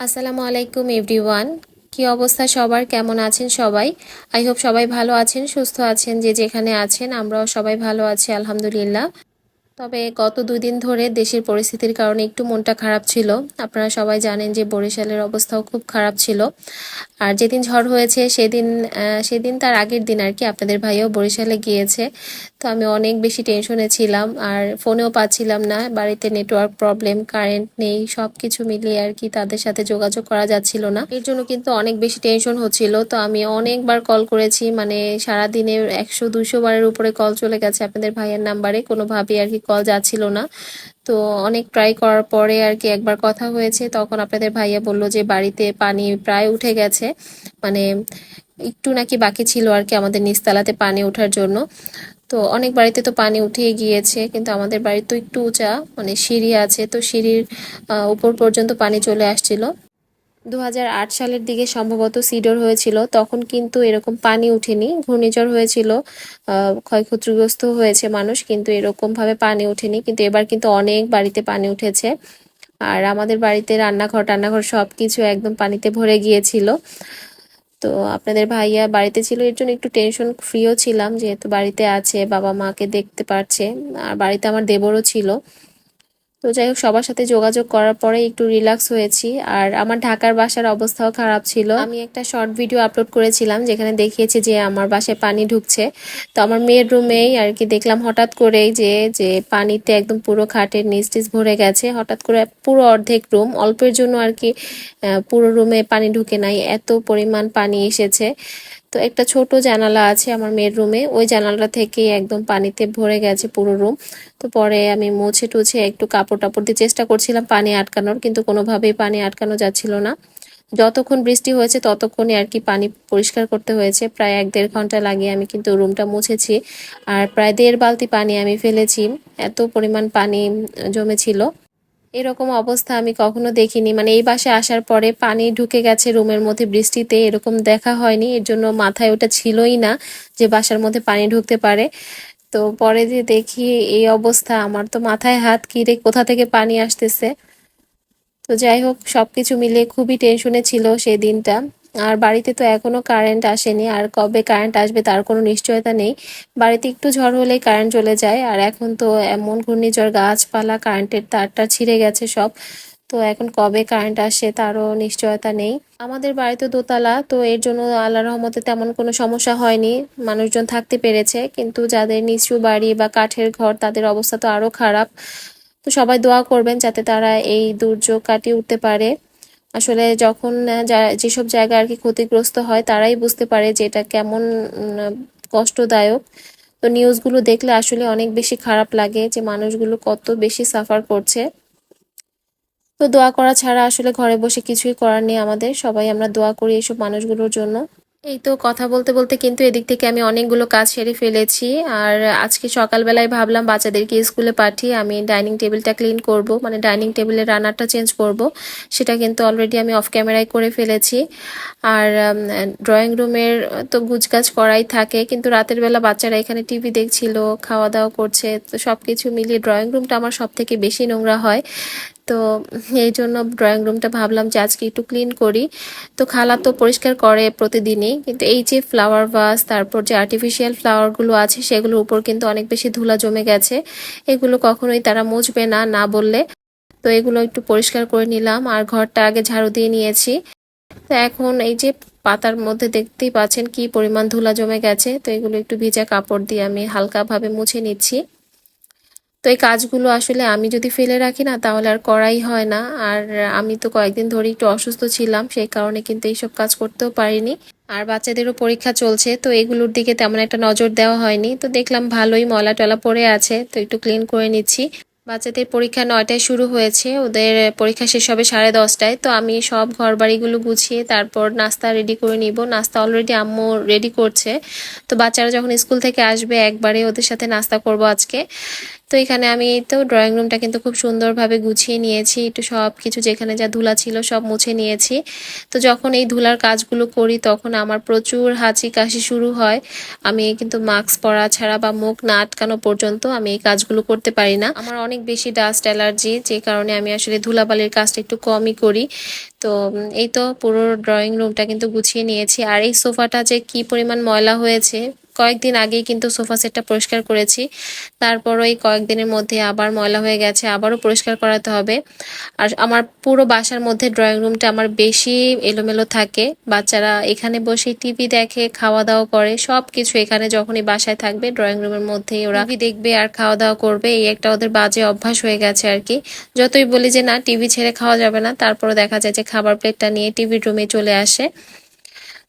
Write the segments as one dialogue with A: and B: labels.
A: আসসালামু আলাইকুম, এভরিওয়ান। কি অবস্থা সবার? কেমন আছেন সবাই? আই হোপ সবাই ভালো আছেন, সুস্থ আছেন, যে যেখানে আছেন, আমরাও সবাই ভালো আছি, আলহামদুলিল্লাহ। তবে গত দুই দিন ধরে দেশের পরিস্থিতির কারণে একটু মনটা খারাপ ছিল। আপনারা সবাই জানেন যে বরিশালের অবস্থাও খুব খারাপ ছিল। আর যেদিন ঝড় হয়েছে সেদিন সেদিন তার আগের দিন আর কি আপনাদের ভাইও বরিশালে গিয়েছে। তো আমি অনেক বেশি টেনশনে ছিলাম আর ফোনেও পাচ্ছিলাম না। বাড়িতে নেটওয়ার্ক প্রবলেম কারেন্ট নেই সব কিছু মিলিয়ে আর কি তাদের সাথে যোগাযোগ করা যাচ্ছিল না। এর জন্য কিন্তু অনেক বেশি টেনশন হচ্ছিল। তো আমি অনেকবার কল করেছি মানে সারাদিনে একশো দুশো বারের উপরে কল চলে গেছে আপনাদের ভাইয়ের নাম্বারে কোনোভাবেই আর কি কল যাচ্ছিল না। তো অনেক ট্রাই করার পরে আর কি একবার কথা হয়েছে। তখন আপনাদের ভাইয়া বলল যে বাড়িতে পানি প্রায় উঠে গেছে। মানে একটু নাকি বাকি ছিল আর কি আমাদের নিচতলাতে পানি ওঠার জন্য। তো অনেক বাড়িতে তো পানি উঠিয়ে গিয়েছে, কিন্তু আমাদের বাড়ি তো একটু উঁচা মানে সিঁড়ি আছে। তো সিঁড়ির উপর পর্যন্ত পানি চলে আসছিল। দু হাজার আট সালের দিকে সম্ভবত সিডর হয়েছিল, তখন কিন্তু এরকম পানি উঠেনি। ঘূর্ণিঝড় হয়েছিল ক্ষয়ক্ষতিগ্রস্ত হয়েছে মানুষ, কিন্তু এরকম ভাবে পানি ওঠেনি কিন্তু এবার কিন্তু অনেক বাড়িতে পানি উঠেছে। আর আমাদের বাড়িতে রান্নাঘর, টান্নাঘর সব কিছু একদম পানিতে ভরে গিয়েছিল। তো আপনাদের ভাইয়া বাড়িতে ছিল, এর জন্য একটু টেনশন ফ্রিও ছিলাম, যেহেতু বাড়িতে আছে বাবা মাকে দেখতে পারছে। আর বাড়িতে আমার দেবরও ছিল। তো যাই হোক, সবার সাথে যোগাযোগ করার পরে একটু রিল্যাক্স হয়েছি। আর আমার ঢাকার বাসার অবস্থাও খারাপ ছিল। আমি একটা শর্ট ভিডিও আপলোড করেছিলাম, যেখানে দেখিয়েছি যে আমার বাসায় পানি ঢুকছে। তো আমার মেয়ের রুমেই আর কি দেখলাম, হঠাৎ করেই যে যে পানিতে একদম পুরো খাটের নিচ ভরে গেছে। হঠাৎ করে পুরো অর্ধেক রুম অল্পের জন্য আর কি পুরো রুমে পানি ঢুকে নাই। এত পরিমাণ পানি এসেছে। তো একটা ছোট জানালা আছে আমার মেয়ের রুমে ওই জানালাটা থেকে একদম পানিতে ভরে গেছে পুরো রুম তো পরে আমি মুছে টুছে একটু কাপড় টাপড় দিয়ে চেষ্টা করছিলাম পানি আটকানোর, কিন্তু কোনোভাবেই পানি আটকানো যাচ্ছিল না। যতক্ষণ বৃষ্টি হয়েছে ততক্ষণই আর কি পানি পরিষ্কার করতে হয়েছে। প্রায় এক দেড় ঘণ্টা লাগিয়ে আমি কিন্তু রুমটা মুছেছি। আর প্রায় দেড় বালতি পানি আমি ফেলেছি। এত পরিমাণ পানি জমেছিল। এরকম অবস্থা আমি কখনো দেখিনি। মানে এই বাসে আসার পরে পানি ঢুকে গেছে রুমের মধ্যে, বৃষ্টিতে এরকম দেখা হয়নি। এর জন্য মাথায় ওটা ছিলই না যে বাসার মধ্যে পানি ঢুকতে পারে। তো পরে যে দেখি এই অবস্থা, আমার তো মাথায় হাত কিরে কোথা থেকে পানি আসতেছে? তো যাই হোক সব কিছু মিলে খুবই টেনশনে ছিল সেই দিনটা। আর বাড়িতে তো এখনও কারেন্ট আসেনি, আর কবে কারেন্ট আসবে তার কোনো নিশ্চয়তা নেই। বাড়িতে একটু ঝড় হলেই কারেন্ট চলে যায়, আর এখন তো এমন ঘূর্ণিঝড়, গাছপালা কারেন্টের তারটা ছিঁড়ে গেছে সব। তো এখন কবে কারেন্ট আসে তারও নিশ্চয়তা নেই। আমাদের বাড়িতে দোতলা, তো এর জন্য আল্লাহ রহমতে তেমন কোনো সমস্যা হয়নি। মানুষজন থাকতে পেরেছে, কিন্তু যাদের নিচু বাড়ি বা কাঠের ঘর, তাদের অবস্থা তো আরও খারাপ। তো সবাই দোয়া করবেন যাতে তারা এই দুর্যোগ কাটিয়ে উঠতে পারে। আসলে যখন যেসব জায়গা আর কি ক্ষতিগ্রস্ত হয়, তারাই বুঝতে পারে যে এটা কেমন কষ্টদায়ক। তো নিউজগুলো দেখলে আসলে অনেক বেশি খারাপ লাগে যে মানুষগুলো কত বেশি সাফার করছে। তো দোয়া করা ছাড়া আসলে ঘরে বসে কিছুই করার নেই আমাদের। সবাই আমরা দোয়া করি এইসব মানুষগুলোর জন্য। এই তো কথা বলতে বলতে কিন্তু এদিক থেকে আমি অনেকগুলো কাজ সেরে ফেলেছি। আর আজকে সকালবেলায় ভাবলাম বাচ্চাদেরকে স্কুলে পাঠিয়ে আমি ডাইনিং টেবিলটা ক্লিন করব মানে ডাইনিং টেবিলের রানারটা চেঞ্জ করব। সেটা কিন্তু অলরেডি আমি অফ ক্যামেরায় করে ফেলেছি। আর ড্রয়িং রুমের তো গুজগাছ করাই থাকে, কিন্তু রাতের বেলা বাচ্চারা এখানে টিভি দেখছিল খাওয়া দাওয়া করছে, তো সব কিছু মিলিয়ে ড্রয়িং রুমটা আমার সব থেকে বেশি নোংরা হয়। তো এই জন্য ড্রয়িং রুমটা ভাবলাম যে আজকে একটু ক্লিন করি। তো খালা তো পরিষ্কার করে প্রতিদিনই। কিন্তু এই যে ফ্লাওয়ার ভাস তারপর যে আর্টিফিশিয়াল ফ্লাওয়ারগুলো আছে, সেগুলোর উপর কিন্তু অনেক বেশি ধুলা জমে গেছে। এগুলো কখনোই তারা মুছবে না না বললে। তো এগুলো একটু পরিষ্কার করে নিলাম আর ঘরটা আগে ঝাড়ু দিয়ে নিয়েছি। তো এখন এই যে পাতার মধ্যে দেখতেই পাচ্ছেন কি পরিমাণ ধুলা জমে গেছে। তো এগুলো একটু ভিজা কাপড় দিয়ে আমি হালকাভাবে মুছে নিচ্ছি। এই কাজগুলো আসলে আমি যদি ফেলে রাখি না, তাহলে আর করাই হয় না। আর আমি তো কয়েকদিন ধরে একটু অসুস্থ ছিলাম, সেই কারণে কিন্তু এইসব কাজ করতেও পারিনি। আর বাচ্চাদেরও পরীক্ষা চলছে, তো এগুলোর দিকে তেমন একটা নজর দেওয়া হয়নি। তো দেখলাম ভালোই ময়লা টলা পড়ে আছে, তো একটু ক্লিন করে নিচ্ছি। বাচ্চাদের পরীক্ষা নয়টায় শুরু হয়েছে, ওদের পরীক্ষা শেষ হবে সাড়ে দশটায়। তো আমি সব ঘর বাড়িগুলো গুছিয়ে তারপর নাস্তা রেডি করে নিব। নাস্তা অলরেডি আম্মু রেডি করছে। তো বাচ্চারা যখন স্কুল থেকে আসবে, একবারে ওদের সাথে নাস্তা করব আজকে। তো এখানে আমি তো ড্রয়িং রুমটা কিন্তু খুব সুন্দরভাবে গুছিয়ে নিয়েছি। একটু সব কিছু যেখানে যা ধুলা ছিল সব মুছে নিয়েছি। তো যখন এই ধুলার কাজগুলো করি, তখন আমার প্রচুর হাঁচি কাশি শুরু হয়। আমি কিন্তু মাস্ক পরা ছাড়া বা মুখ না আটকানো পর্যন্ত আমি এই কাজগুলো করতে পারি না। আমার অনেক বেশি ডাস্ট অ্যালার্জি যে কারণে আমি আসলে ধুলাবালির কাজটা একটু কমই করি। তো এই তো পুরো ড্রয়িং রুমটা কিন্তু গুছিয়ে নিয়েছি। আর এই সোফাটা যে কি পরিমাণ ময়লা হয়েছে কয়েকদিন আগেই কিন্তু সোফা সেটটা পরিষ্কার করেছি। তারপর ওই কয়েকদিনের মধ্যে আবার ময়লা হয়ে গেছে, আবারও পরিষ্কার করাতে হবে। আর আমার পুরো বাসার মধ্যে ড্রয়িং রুমটা আমার বেশি এলোমেলো থাকে। বাচ্চারা এখানে বসে টিভি দেখে খাওয়া দাওয়া করে সব কিছু এখানে যখনই বাসায় থাকবে ড্রয়িং রুমের মধ্যেই ওরা টিভি দেখবে আর খাওয়া দাওয়া করবে। এই একটা ওদের বাজে অভ্যাস হয়ে গেছে আর কি। যতই বলি যে, না, টিভি ছেড়ে খাওয়া যাবে না। তারপরও দেখা যায় যে, খাবার প্লেটটা নিয়ে টিভির রুমে চলে আসে।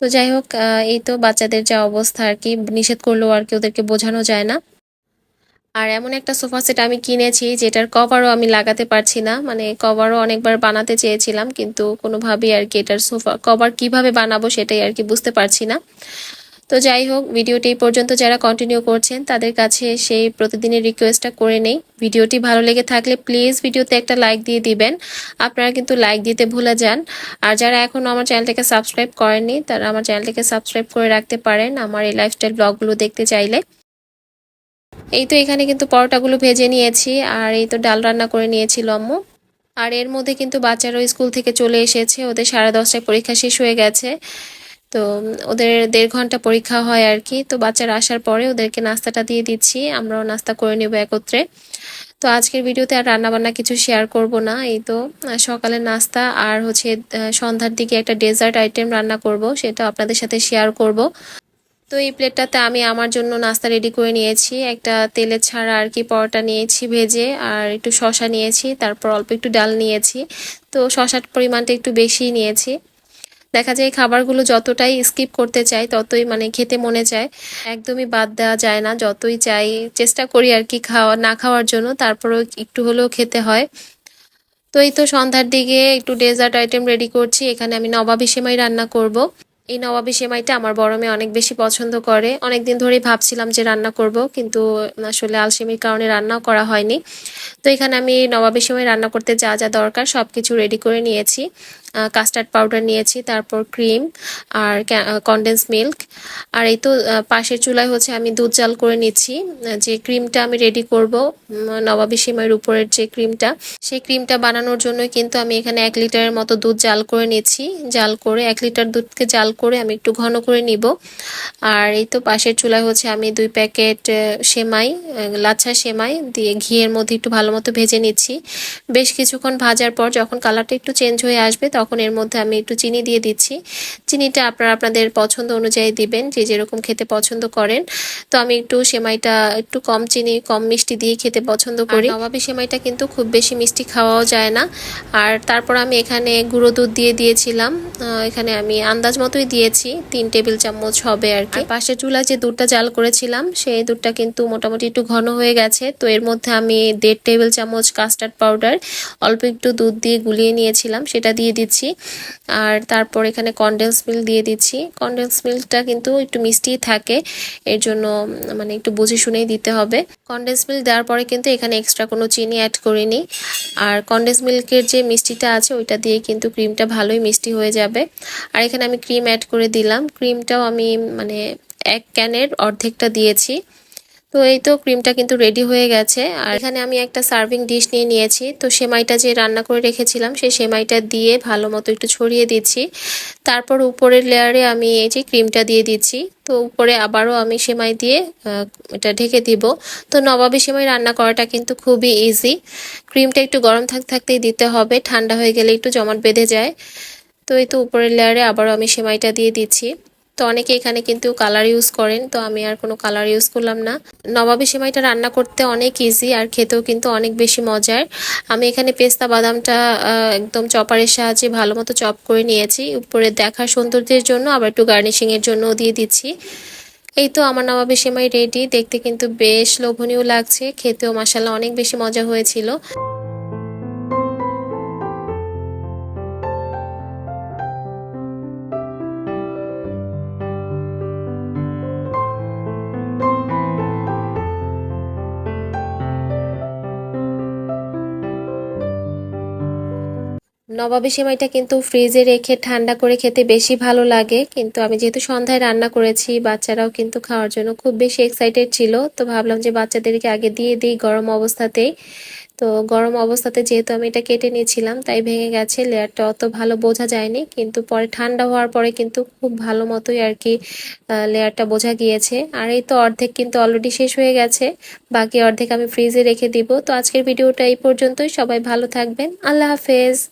A: তো যাই হোক এই তো বাচ্চাদের যা অবস্থা আর কি, নিষেধ করলেও আর কি ওদেরকে বোঝানো যায় না। আর এমন একটা সোফা সেট আমি কিনেছি যেটার কভারও আমি লাগাতে পারছি না। মানে কভারও অনেকবার বানাতে চেয়েছিলাম, কিন্তু কোনোভাবেই আর কি এটার সোফা কভার কীভাবে বানাবো সেটাই আর কি বুঝতে পারছি না। তো যাই হোক, ভিডিওটি এই পর্যন্ত যারা কন্টিনিউ করছেন, তাদের কাছে সেই প্রতিদিনের রিকোয়েস্টটা করে নেই। ভিডিওটি ভালো লেগে থাকলে প্লিজ ভিডিওতে একটা লাইক দিয়ে দিবেন। আপনারা কিন্তু লাইক দিতে ভুলে যান। আর যারা এখনও আমার চ্যানেলটাকে সাবস্ক্রাইব করেননি, তারা আমার চ্যানেলটাকে সাবস্ক্রাইব করে রাখতে পারেন আমার এই লাইফস্টাইল ব্লগগুলো দেখতে চাইলে। এই তো এখানে কিন্তু পরোটাগুলো ভেজে নিয়েছি, আর এই তো ডাল রান্না করে নিয়েছিল আম্মু। আর এর মধ্যে কিন্তু বাচ্চারাও স্কুল থেকে চলে এসেছে, ওদের সাড়ে দশটায় পরীক্ষা শেষ হয়ে গেছে। তো ওদের দেড় ঘণ্টা পরীক্ষা হয় আর কি। তো বাচ্চারা আসার পরে ওদেরকে নাস্তাটা দিয়ে দিচ্ছি, আমরাও নাস্তা করে নেব একত্রে। তো আজকের ভিডিওতে আর রান্নাবান্না কিছু শেয়ার করব না। এই তো সকালের নাস্তা আর হচ্ছে সন্ধ্যার দিকে একটা ডেজার্ট আইটেম রান্না করব সেটা আপনাদের সাথে শেয়ার করব। তো এই প্লেটটাতে আমি আমার জন্য নাস্তা রেডি করে নিয়েছি। একটা তেলের ছাড়া আর কি পরোটা নিয়েছি ভেজে, আর একটু শশা নিয়েছি, তারপর অল্প একটু ডাল নিয়েছি। তো শশার পরিমাণটা একটু বেশি নিয়েছি। দেখা যায় খাবারগুলো যতটাই স্কিপ করতে চাই ততই মানে খেতে মনে চায়। একদমই বাদ দেওয়া যায় না, যতই চাই চেষ্টা করি আর কি খাওয়া, না খাওয়ার জন্য। তারপরেও একটু হলেও খেতে হয়। তো এই তো সন্ধ্যার দিকে একটু ডেজার্ট আইটেম রেডি করছি। এখানে আমি নবাবি সেমাই রান্না করব। এই নবাবি সেমাইটা আমার বড় মেয়ে অনেক বেশি পছন্দ করে। অনেক দিন ধরেই ভাবছিলাম যে রান্না করব, কিন্তু আসলে আলসেমির কারণে রান্নাও করা হয়নি। তো এখানে আমি নবাবি সেমাই রান্না করতে যা যা দরকার সব কিছু রেডি করে নিয়েছি। কাস্টার্ড পাউডার নিয়েছি, তারপর ক্রিম আর কন্ডেন্স মিল্ক আর এই তো পাশের চুলায় হচ্ছে আমি দুধ জাল করে নিচ্ছি। যে ক্রিমটা আমি রেডি করব নবাবি সিমাইয়ের উপরের যে ক্রিমটা সেই ক্রিমটা বানানোর জন্য কিন্তু আমি এখানে এক লিটারের মতো দুধ জাল করে নিচ্ছি। জাল করে এক লিটার দুধকে জাল করে আমি একটু ঘন করে নিব। আর এই তো পাশের চুলায় হচ্ছে আমি দুই প্যাকেট সেমাই লাচ্ছা সেমাই দিয়ে ঘিয়ের মধ্যে একটু ভালো মতো ভেজে নিচ্ছি। বেশ কিছুক্ষণ ভাজার পর যখন কালারটা একটু চেঞ্জ হয়ে আসবে তখন এর মধ্যে আমি একটু চিনি দিয়ে দিচ্ছি। চিনিটা আপনারা আপনাদের পছন্দ অনুযায়ী দিবেন যে যেরকম খেতে পছন্দ করেন। তো আমি একটু সেমাইটা একটু কম চিনি কম মিষ্টি দিয়ে খেতে পছন্দ করি। নবাবি সেমাইটা কিন্তু খুব বেশি মিষ্টি খাওয়াও যায় না। আর তারপর আমি এখানে গুঁড়ো দুধ দিয়ে দিয়েছিলাম। এখানে আমি আন্দাজ মতোই দিয়েছি, তিন টেবিল চামচ হবে আর কি। পাশে চুলা যে দুধটা জাল করেছিলাম, সেই দুধটা কিন্তু মোটামুটি একটু ঘন হয়ে গেছে। তো এর মধ্যে আমি দেড় টেবিল চামচ কাস্টার্ড পাউডার, অল্প একটু দুধ দিয়ে গুলিয়ে নিয়েছিলাম, সেটা দিয়ে দিচ্ছি। আর তারপর এখানে কন্ডেন্স মিল্ক দিয়ে দিচ্ছি। কন্ডেন্স মিল্কটা কিন্তু একটু মিষ্টি থাকে, এর জন্য মানে একটু বুঝে শুনেই দিতে হবে। কন্ডেন্স মিল্ক দেওয়ার পরে কিন্তু এখানে এক্সট্রা কোনো চিনি অ্যাড করিনি। আর কন্ডেন্স মিল্কের যে মিষ্টিটা আছে, ওইটা দিয়ে কিন্তু ক্রিমটা ভালোই মিষ্টি হয়ে যাবে। আর এখানে আমি ক্রিম অ্যাড করে দিলাম। ক্রিমটাও আমি মানে এক ক্যানের অর্ধেকটা দিয়েছি। তো এই তো ক্রিমটা কিন্তু রেডি হয়ে গেছে। আর এখানে আমি একটা সার্ভিং ডিশ নিয়ে নিয়েছি। তো সেমাইটা যে রান্না করে রেখেছিলাম, সেই সেমাইটা দিয়ে ভালো মতো একটু ছড়িয়ে দিচ্ছি। তারপর উপরের লেয়ারে আমি এই যে ক্রিমটা দিয়ে দিচ্ছি। তো উপরে আবারও আমি সেমাই দিয়ে এটা ঢেকে দিব। তো নবাবি সেমাই রান্না করাটা কিন্তু খুবই ইজি ক্রিমটা একটু গরম থাক থাকতেই দিতে হবে। ঠান্ডা হয়ে গেলে একটু জমাট বেঁধে যায়। তো এই তো উপরের লেয়ারে আবারও আমি সেমাইটা দিয়ে দিচ্ছি। তো অনেকে এখানে কিন্তু কালার ইউজ করেন, তো আমি আর কোনো কালার ইউজ করলাম না। নবাবি সেমাইটা রান্না করতে অনেক ইজি আর খেতেও কিন্তু অনেক বেশি মজার। আমি এখানে পেস্তা বাদামটা একদম চপারের সাহায্যে ভালো মতো চপ করে নিয়েছি। উপরে দেখার সৌন্দর্যের জন্য আবার একটু গার্নিশিংয়ের জন্য দিয়ে দিচ্ছি। এই তো আমার নবাবি সেমাই রেডি দেখতে কিন্তু বেশ লোভনীয় লাগছে, খেতেও মাসাল্লাহ অনেক বেশি মজা হয়েছিল। নবাবী সেমাইটা কিন্তু ফ্রিজে রেখে ঠান্ডা করে খেতে বেশি ভালো লাগে। কিন্তু আমি যেহেতু সন্ধ্যায় রান্না করেছি, বাচ্চারাও কিন্তু খাওয়ার জন্য খুব বেশি এক্সাইটেড ছিল। তো ভাবলাম যে বাচ্চাদেরকে আগে দিয়ে দিই গরম অবস্থাতেই। তো গরম অবস্থাতে যেহেতু আমি এটা কেটে নিয়েছিলাম, তাই ভেঙে গেছে। লেয়ারটা অত ভালো বোঝা যায়নি। কিন্তু পরে ঠান্ডা হওয়ার পরে কিন্তু খুব ভালো মতোই আর কি লেয়ারটা বোঝা গিয়েছে। আর এই তো অর্ধেক কিন্তু অলরেডি শেষ হয়ে গেছে। বাকি অর্ধেক আমি ফ্রিজে রেখে দিব। তো আজকের ভিডিওটা এই পর্যন্তই। সবাই ভালো থাকবেন। আল্লাহ হাফেজ।